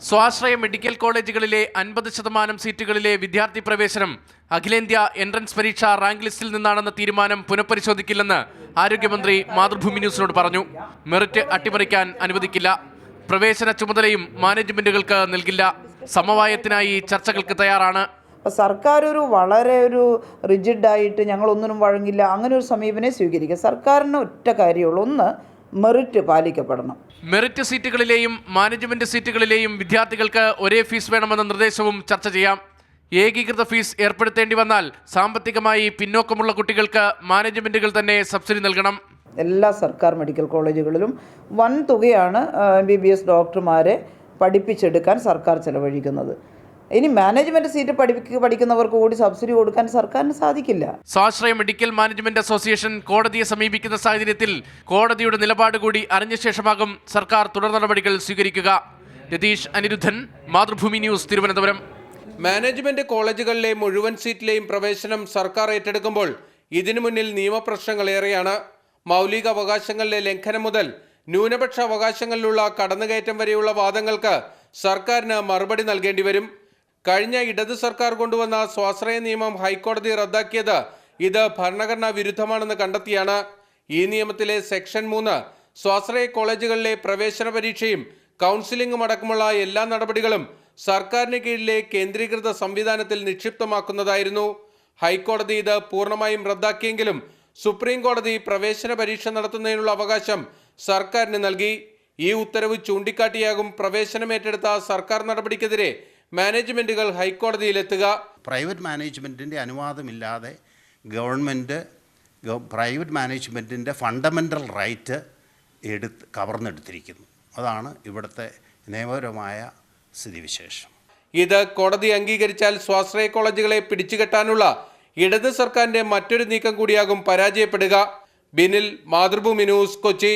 സ്വാശ്രയ മെഡിക്കൽ കോളേജുകളിലെ അൻപത് ശതമാനം സീറ്റുകളിലെ വിദ്യാർത്ഥി പ്രവേശനം അഖിലേന്ത്യാ എൻട്രൻസ് പരീക്ഷ റാങ്ക് ലിസ്റ്റിൽ നിന്നാണെന്ന തീരുമാനം പുനഃപരിശോധിക്കില്ലെന്ന് ആരോഗ്യമന്ത്രി മാതൃഭൂമി ന്യൂസിനോട് പറഞ്ഞു. മെറിറ്റ് അട്ടിമറിക്കാൻ അനുവദിക്കില്ല. പ്രവേശന ചുമതലയും മാനേജ്മെന്റുകൾക്ക് നൽകില്ല. സമവായത്തിനായി ചർച്ചകൾക്ക് തയ്യാറാണ്. അപ്പോൾ സർക്കാർ ഒരു വളരെ ഒരു റിജിഡായിട്ട് ഞങ്ങളൊന്നിനും വഴങ്ങില്ല. അങ്ങനെ ഒരു സമീപനം സ്വീകരിക്കുക. സർക്കാരിന് ഒറ്റ കാര്യമുള്ളൂ ഒന്ന് മെറിറ്റ് പാലിക്കപ്പെടണം. മെറിറ്റ് സീറ്റുകളിലെയും മാനേജ്മെന്റ് സീറ്റുകളിലെയും വിദ്യാർത്ഥികൾക്ക് ഒരേ ഫീസ് വേണമെന്ന നിർദ്ദേശവും ചർച്ച ചെയ്യാം. ഏകീകൃത ഫീസ് ഏർപ്പെടുത്തേണ്ടി വന്നാൽ സാമ്പത്തികമായി പിന്നോക്കമുള്ള കുട്ടികൾക്ക് മാനേജ്മെന്റുകൾ തന്നെ സബ്സിഡി നൽകണം. എല്ലാ സർക്കാർ മെഡിക്കൽ കോളേജുകളിലും വൻ തുകയാണ് എം ബി ബി എസ് ഡോക്ടർമാരെ പഠിപ്പിച്ചെടുക്കാൻ സർക്കാർ ചെലവഴിക്കുന്നത്. ഇനി മാനേജ്മെന്റ് സീറ്റ് പഠിപ്പിക്കുക പഠിക്കുന്നവർക്ക് കൂടി സബ്സിഡി കൊടുക്കാൻ സർക്കാരിന് സാധിക്കില്ല. സ്വാശ്രയ മെഡിക്കൽ മാനേജ്മെന്റ് അസോസിയേഷൻ കോടതിയെ സമീപിക്കുന്ന സാഹചര്യത്തിൽ കോടതിയുടെ നിലപാട് കൂടി അറിഞ്ഞ ശേഷമാകും സർക്കാർ തുടർ നടപടികൾ സ്വീകരിക്കുക. രതീഷ് അനിരുദ്ധൻ മാതൃഭൂമി ന്യൂസ് തിരുവനന്തപുരം. മാനേജ്മെന്റ് കോളേജുകളിലെ മുഴുവൻ സീറ്റിലെയും പ്രവേശനം സർക്കാർ ഏറ്റെടുക്കുമ്പോൾ ഇതിനു മുന്നിൽ നിയമപ്രശ്നങ്ങൾ ഏറെയാണ് മൗലിക അവകാശങ്ങളിലെ ലംഘനം മുതൽ ന്യൂനപക്ഷ അവകാശങ്ങളിലുള്ള കടന്നുകയറ്റം വരെയുള്ള വാദങ്ങൾക്ക് സർക്കാരിന് മറുപടി നൽകേണ്ടി വരും. കഴിഞ്ഞ ഇടത് സർക്കാർ കൊണ്ടുവന്ന സ്വാശ്രയ നിയമം ഹൈക്കോടതി റദ്ദാക്കിയത് ഇത് ഭരണഘടനാ വിരുദ്ധമാണെന്ന് കണ്ടെത്തിയാണ്. ഈ നിയമത്തിലെ സെക്ഷൻ മൂന്ന് സ്വാശ്രയ കോളേജുകളിലെ പ്രവേശന പരീക്ഷയും കൗൺസിലിംഗും അടക്കമുള്ള എല്ലാ നടപടികളും സർക്കാരിന് കീഴിലെ കേന്ദ്രീകൃത സംവിധാനത്തിൽ നിക്ഷിപ്തമാക്കുന്നതായിരുന്നു. ഹൈക്കോടതി ഇത് പൂർണമായും റദ്ദാക്കിയെങ്കിലും സുപ്രീം കോടതി പ്രവേശന പരീക്ഷ നടത്തുന്നതിനുള്ള അവകാശം സർക്കാരിന് നൽകി. ഈ ഉത്തരവ് ചൂണ്ടിക്കാട്ടിയാകും പ്രവേശനമേറ്റെടുത്ത സർക്കാർ നടപടിക്കെതിരെ മാനേജ്മെന്റുകൾ ഹൈക്കോടതിയിലെത്തുക. പ്രൈവറ്റ് മാനേജ്മെന്റിന്റെ അനുവാദമില്ലാതെ ഗവൺമെന്റ് പ്രൈവറ്റ് മാനേജ്മെന്റിന്റെ ഫണ്ടമെന്റൽ റൈറ്റ് എടുത്ത് കവർന്നെടുത്തിരിക്കുന്നു. അതാണ് ഇവിടുത്തെ നിയമപരമായ സ്ഥിതിവിശേഷം. ഇത് കോടതി അംഗീകരിച്ചാൽ സ്വാശ്രയ കോളേജുകളെ പിടിച്ചുകെട്ടാനുള്ള ഇടത് സർക്കാരിന്റെ മറ്റൊരു നീക്കം കൂടിയാകും പരാജയപ്പെടുക. ബിനിൽ മാതൃഭൂമി ന്യൂസ് കൊച്ചി.